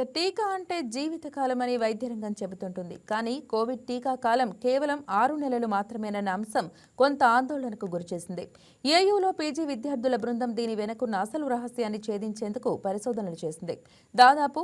ఇక టీకా అంటే జీవితకాలం అని వైద్యరంగం చెబుతుంటుంది. కానీ కోవిడ్ టీకా కాలం కేవలం ఆరు నెలలు మాత్రమేనన్న అంశం కొంత ఆందోళనకు గురిచేసింది ఏయూలో పీజీ విద్యార్థుల బృందం దీని వెనుకున్న అసలు రహస్యాన్ని ఛేదించేందుకు పరిశోధనలు చేసింది. దాదాపు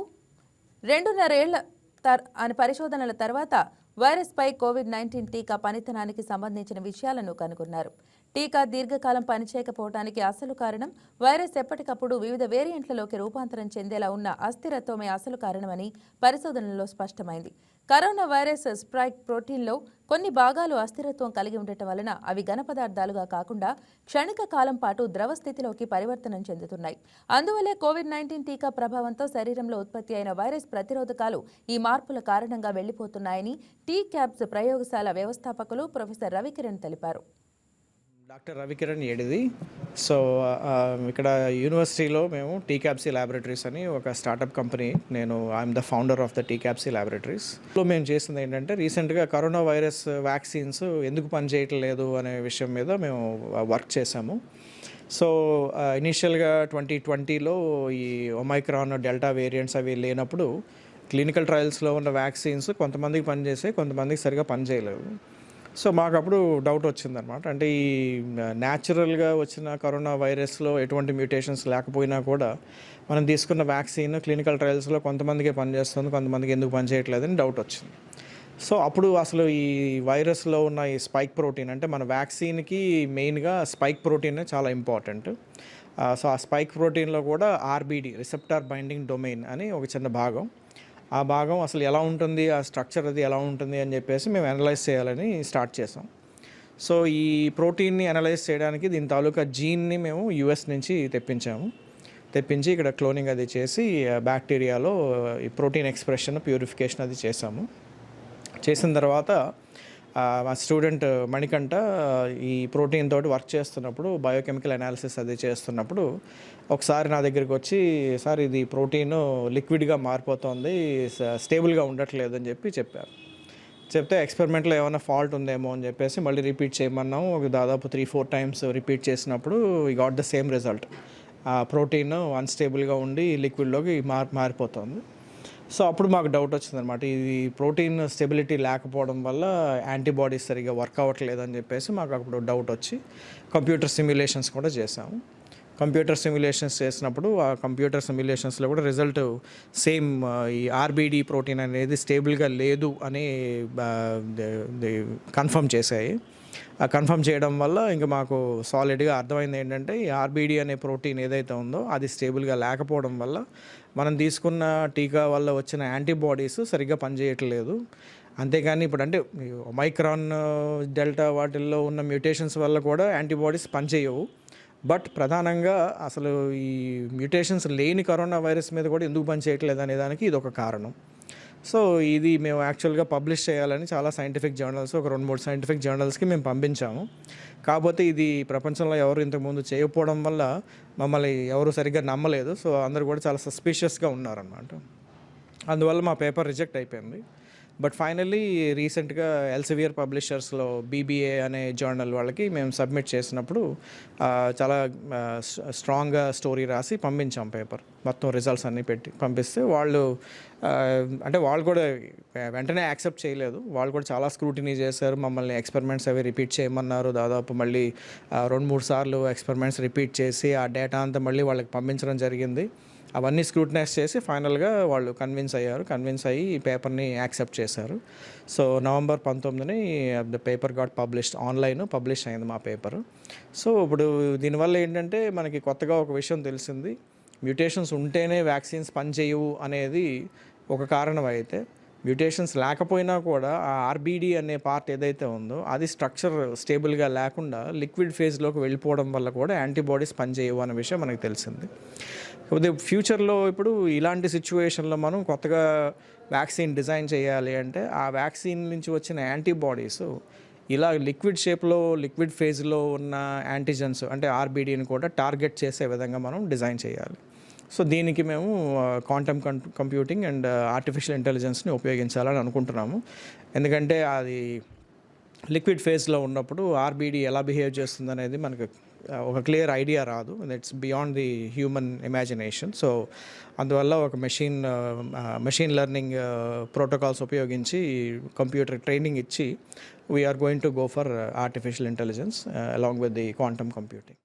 రెండున్నరేళ్ళ తర్ అని పరిశోధనల తర్వాత వైరస్పై కోవిడ్ నైన్టీన్ టీకా పనితనానికి సంబంధించిన విషయాలను కనుగొన్నారు. టీకా దీర్ఘకాలం పనిచేయకపోవడానికి అసలు కారణం వైరస్ ఎప్పటికప్పుడు వివిధ వేరియంట్లలోకి రూపాంతరం చెందేలా ఉన్న అస్థిరత్వమే అసలు కారణమని పరిశోధనలో స్పష్టమైంది. కరోనా వైరస్ స్ప్రైక్ ప్రోటీన్లో కొన్ని భాగాలు అస్థిరత్వం కలిగి ఉండటం వలన అవి ఘన పదార్థాలుగా కాకుండా క్షణిక కాలం పాటు ద్రవ స్థితిలోకి పరివర్తనం చెందుతున్నాయి. అందువల్లే కోవిడ్ నైన్టీన్ టీకా ప్రభావంతో శరీరంలో ఉత్పత్తి అయిన వైరస్ ప్రతిరోధకాలు ఈ మార్పుల కారణంగా వెళ్ళిపోతున్నాయని టీ క్యాబ్స్ ప్రయోగశాల వ్యవస్థాపకులు ప్రొఫెసర్ రవికిరణ్ తెలిపారు. డాక్టర్ రవికిరణ్ ఏడిది. సో ఇక్కడ యూనివర్సిటీలో మేము టీక్యాప్సీ ల్యాబొరేటరీస్ అని ఒక స్టార్టప్ కంపెనీ. నేను I'm the founder of the టీక్యాప్సీ laboratories. లో మేము చేసింది ఏంటంటే రీసెంట్గా కరోనా వైరస్ వ్యాక్సిన్స్ ఎందుకు పనిచేయట్లేదు అనే విషయం మీద మేము వర్క్ చేసాము సో ఇనీషియల్గా ట్వంటీ ట్వంటీలో ఈ ఒమైక్రాన్ డెల్టా వేరియంట్స్ అవి లేనప్పుడు క్లినికల్ ట్రయల్స్లో ఉన్న వ్యాక్సిన్స్ కొంతమందికి పనిచేసే కొంతమందికి సరిగా పనిచేయలేవు సో మాకు అప్పుడు డౌట్ వచ్చిందనమాట అంటే ఈ న్యాచురల్గా వచ్చిన కరోనా వైరస్లో ఎటువంటి మ్యూటేషన్స్ లేకపోయినా కూడా మనం తీసుకున్న వ్యాక్సిన్ క్లినికల్ ట్రయల్స్లో కొంతమందికే పనిచేస్తుంది కొంతమందికి ఎందుకు పనిచేయట్లేదని డౌట్ వచ్చింది. సో అప్పుడు అసలు ఈ వైరస్లో ఉన్న ఈ స్పైక్ ప్రోటీన్ అంటే మన వ్యాక్సిన్కి మెయిన్గా స్పైక్ ప్రోటీన్ చాలా ఇంపార్టెంట్ సో ఆ స్పైక్ ప్రోటీన్లో కూడా ఆర్బీడీ రిసెప్టార్ బైండింగ్ డొమైన్ అని ఒక చిన్న భాగం. ఆ భాగం అసలు ఎలా ఉంటుంది ఆ స్ట్రక్చర్ అది ఎలా ఉంటుంది అని చెప్పేసి మేము అనలైజ్ చేయాలని స్టార్ట్ చేసాం. సో ఈ ప్రోటీన్ని అనలైజ్ చేయడానికి దీని తాలూకా జీన్ని మేము యుఎస్ నుంచి తెప్పించాము. తెప్పించి ఇక్కడ క్లోనింగ్ అది చేసి బ్యాక్టీరియాలో ఈ ప్రోటీన్ ఎక్స్ప్రెషన్ ప్యూరిఫికేషన్ అది చేసాము. చేసిన తర్వాత మా స్టూడెంట్ మణికంఠ ఈ ప్రోటీన్ తోటి వర్క్ చేస్తున్నప్పుడు బయోకెమికల్ అనాలిసిస్ అది చేస్తున్నప్పుడు ఒకసారి నా దగ్గరికి వచ్చి సార్ ఇది ప్రోటీన్ లిక్విడ్గా మారిపోతుంది స్టేబుల్గా ఉండట్లేదు అని చెప్పి చెప్పారు. చెప్తే ఎక్స్పెరిమెంట్లో ఏమైనా ఫాల్ట్ ఉందేమో అని చెప్పేసి మళ్ళీ రిపీట్ చేయమన్నాము. ఒక దాదాపు త్రీ ఫోర్ టైమ్స్ రిపీట్ చేసినప్పుడు ఈ గాట్ ద సేమ్ రిజల్ట్ ఆ ప్రోటీన్ అన్స్టేబుల్గా ఉండి లిక్విడ్లోకి మార్ మారిపోతుంది. సో అప్పుడు మాకు డౌట్ వచ్చిందనమాట ఇది ప్రోటీన్ స్టెబిలిటీ లేకపోవడం వల్ల యాంటీబాడీస్ సరిగా వర్క్ అవ్వట్లేదని చెప్పేసి మాకు అప్పుడు డౌట్ వచ్చి కంప్యూటర్ సిమ్యులేషన్స్ కూడా చేసాము కంప్యూటర్ సిమ్యులేషన్స్ చేసినప్పుడు ఆ కంప్యూటర్ సిమ్యులేషన్స్లో కూడా రిజల్ట్ సేమ్ ఈ ఆర్బీడీ ప్రోటీన్ అనేది స్టేబుల్గా లేదు అని కన్ఫర్మ్ చేశాయి. కన్ఫర్మ్ చేయడం వల్ల ఇంకా మాకు సాలిడ్గా అర్థమైంది ఏంటంటే ఈ ఆర్బీడీ అనే ప్రోటీన్ ఏదైతే ఉందో అది స్టేబుల్గా లేకపోవడం వల్ల మనం తీసుకున్న టీకా వల్ల వచ్చిన యాంటీబాడీస్ సరిగ్గా పనిచేయట్లేదు. అంతేగాని ఇప్పుడు అంటే మైక్రాన్ డెల్టా వాటిల్లో ఉన్న మ్యూటేషన్స్ వల్ల కూడా యాంటీబాడీస్ పనిచేయవు. బట్ ప్రధానంగా అసలు ఈ మ్యూటేషన్స్ లేని కరోనా వైరస్ మీద కూడా ఎందుకు పనిచేయట్లేదు అనే దానికి ఇది ఒక కారణం. సో ఇది మేము యాక్చువల్గా పబ్లిష్ చేయాలని చాలా సైంటిఫిక్ జర్నల్స్ ఒక రెండు మూడు సైంటిఫిక్ జర్నల్స్కి మేము పంపించాము. కాకపోతే ఇది ప్రపంచంలో ఎవరు ఇంతకుముందు చేయకపోవడం వల్ల మమ్మల్ని ఎవరు సరిగ్గా నమ్మలేదు. సో అందరు కూడా చాలా సస్పీషియస్గా ఉన్నారన్నమాట. అందువల్ల మా పేపర్ రిజెక్ట్ అయిపోయింది. బట్ ఫైనల్లీ రీసెంట్గా ఎల్సివియర్ పబ్లిషర్స్లో బీబీఏ అనే జర్నల్ వాళ్ళకి మేము సబ్మిట్ చేసినప్పుడు చాలా స్ట్రాంగ్గా స్టోరీ రాసి పంపించాం పేపర్. మొత్తం రిజల్ట్స్ అన్నీ పెట్టి పంపిస్తే వాళ్ళు అంటే వాళ్ళు కూడా వెంటనే యాక్సెప్ట్ చేయలేదు. వాళ్ళు కూడా చాలా స్క్రూటినీ చేశారు. మమ్మల్ని ఎక్స్పెరిమెంట్స్ అవి రిపీట్ చేయమన్నారు. దాదాపు మళ్ళీ రెండు మూడు సార్లు ఎక్స్పెరిమెంట్స్ రిపీట్ చేసి ఆ డేటా అంతా మళ్ళీ వాళ్ళకి పంపించడం జరిగింది. అవన్నీ స్క్రూటనైజ్ చేసి ఫైనల్గా వాళ్ళు కన్విన్స్ అయ్యారు. కన్విన్స్ అయ్యి ఈ పేపర్ని యాక్సెప్ట్ చేశారు. So November పంతొమ్మిదిని the paper got published online publish అయింది మా పేపర్ సో ఇప్పుడు దీనివల్ల ఏంటంటే మనకి కొత్తగా ఒక విషయం తెలిసింది. మ్యూటేషన్స్ ఉంటేనే వ్యాక్సిన్స్ పనిచేయవు అనేది ఒక కారణం అయితే. మ్యూటేషన్స్ లేకపోయినా కూడా ఆ ఆర్బీడీ అనే పార్ట్ ఏదైతే ఉందో అది స్ట్రక్చర్ స్టేబుల్గా లేకుండా లిక్విడ్ ఫేజ్లోకి వెళ్ళిపోవడం వల్ల కూడా యాంటీబాడీస్ పనిచేయవు అనే విషయం మనకు తెలిసింది. కాకపోతే ఫ్యూచర్లో ఇప్పుడు ఇలాంటి సిచ్యువేషన్లో మనం కొత్తగా వ్యాక్సిన్ డిజైన్ చేయాలి అంటే ఆ వ్యాక్సిన్ నుంచి వచ్చిన యాంటీబాడీస్ ఇలా లిక్విడ్ షేప్లో లిక్విడ్ ఫేజ్లో ఉన్న యాంటీజన్స్ అంటే ఆర్బీడీని కూడా టార్గెట్ చేసే విధంగా మనం డిజైన్ చేయాలి. సో దీనికి మేము క్వాంటమ్ కంప్యూటింగ్ అండ్ ఆర్టిఫిషియల్ ఇంటెలిజెన్స్ని ఉపయోగించాలని అనుకుంటున్నాము. ఎందుకంటే అది లిక్విడ్ ఫేజ్లో ఉన్నప్పుడు ఆర్బీడీ ఎలా బిహేవ్ చేస్తుంది అనేది మనకు ఒక క్లియర్ ఐడియా రాదు. It's beyond the human imagination so అందువల్ల ఒక మెషిన్ మెషిన్ లెర్నింగ్ ప్రోటోకాల్స్ ఉపయోగించి కంప్యూటర్ ట్రైనింగ్ ఇచ్చి we're going to go for artificial intelligence along with the quantum computing